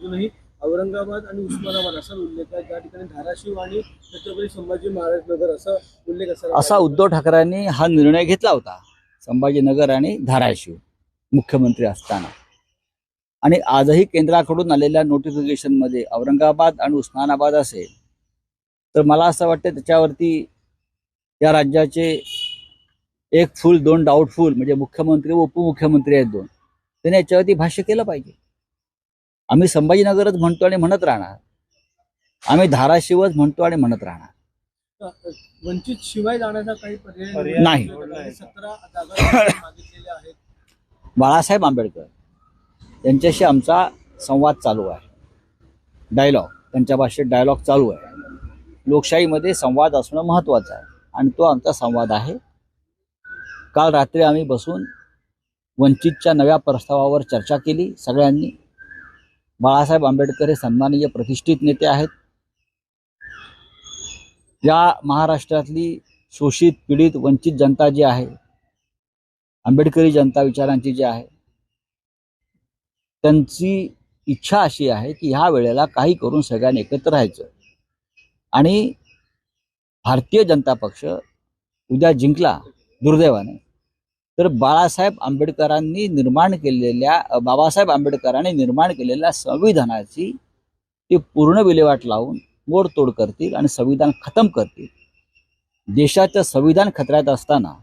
अजूनही औरंगाबाद आणि उस्मानाबाद असा उल्लेख आहे. त्या ठिकाणी धाराशिव आणि छत्रपती संभाजी महाराज नगर असा उल्लेख असा पाहिजे. उद्धव ठाकरेंनी हा निर्णय घेतला होता संभाजीनगर आणि धाराशिव मुख्यमंत्री असताना. आणि आजही केंद्राकडून आलेल्या नोटिफिकेशनमध्ये औरंगाबाद आणि उस्मानाबाद असेल तर मला असं वाटतं त्याच्यावरती या राज्याचे एक फुल दोन डाऊटफुल म्हणजे मुख्यमंत्री व उपमुख्यमंत्री आहेत दोन त्यांनी याच्यावरती भाष्य केलं पाहिजे. आम्ही संभाजीनगरच म्हणतो आणि म्हणत राहणार. आम्ही धाराशिवच म्हणतो आणि म्हणत राहणार. वंचित शिवाय जाण्याचा काही पर्याय नाही. सतरा जागा मागितलेल्या आहेत. बाळासाहेब आंबेडकर यांच्याशी आमचा संवाद चालू आहे. डायलॉग त्यांच्या भाषेत डायलॉग चालू आहे. लोकशाहीमध्ये संवाद असणं महत्त्वाचं आहे आणि तो आमचा संवाद आहे. काल रात्री आम्ही बसून वंचितच्या नव्या प्रस्तावावर चर्चा केली. सगळ्यांनी बाळासाहेब आंबेडकर हे सन्माननीय प्रतिष्ठित नेते आहेत. या महाराष्ट्रातली शोषित पीडित वंचित जनता जी आहे आंबेडकरी जनता विचारांची जी आहे त्यांची इच्छा अशी आहे की ह्या वेळेला काही करून सगळ्यांनी एकत्र राहायचं. आणि भारतीय जनता पक्ष उद्या जिंकला दुर्दैवाने. तर बाळासाहेब आंबेडकरांनी निर्माण केलेल्या बाबासाहेब आंबेडकरांनी निर्माण केलेल्या संविधानाची ते पूर्ण विल्हेवाट लावून मोडतोड करतील आणि संविधान खतम करतील. देशाचं संविधान खतऱ्यात असताना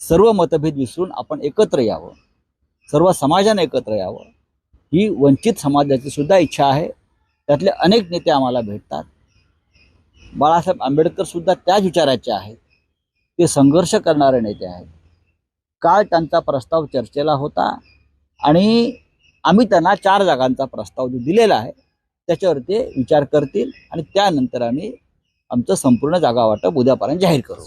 सर्व मतभेद विसरून आपण एकत्र यावं. सर्व समाजाने एकत्र यावं. ही वंचित समाजाची सुद्धा इच्छा आहे. त्यातले अनेक नेते आम्हाला भेटतात. बाळासाहेब आंबेडकर सुद्धा त्याच विचाराचे आहेत. ते संघर्ष करणारे नेते आहेत. काल त्यांचा प्रस्ताव चर्चेला होता आणि आम्ही त्यांना चार जागांचा प्रस्ताव जो दिलेला आहे त्याच्यावर ते विचार करतील आणि त्यानंतर आम्ही आमचं संपूर्ण जागा वाटप उद्यापर्यंत जाहीर करू.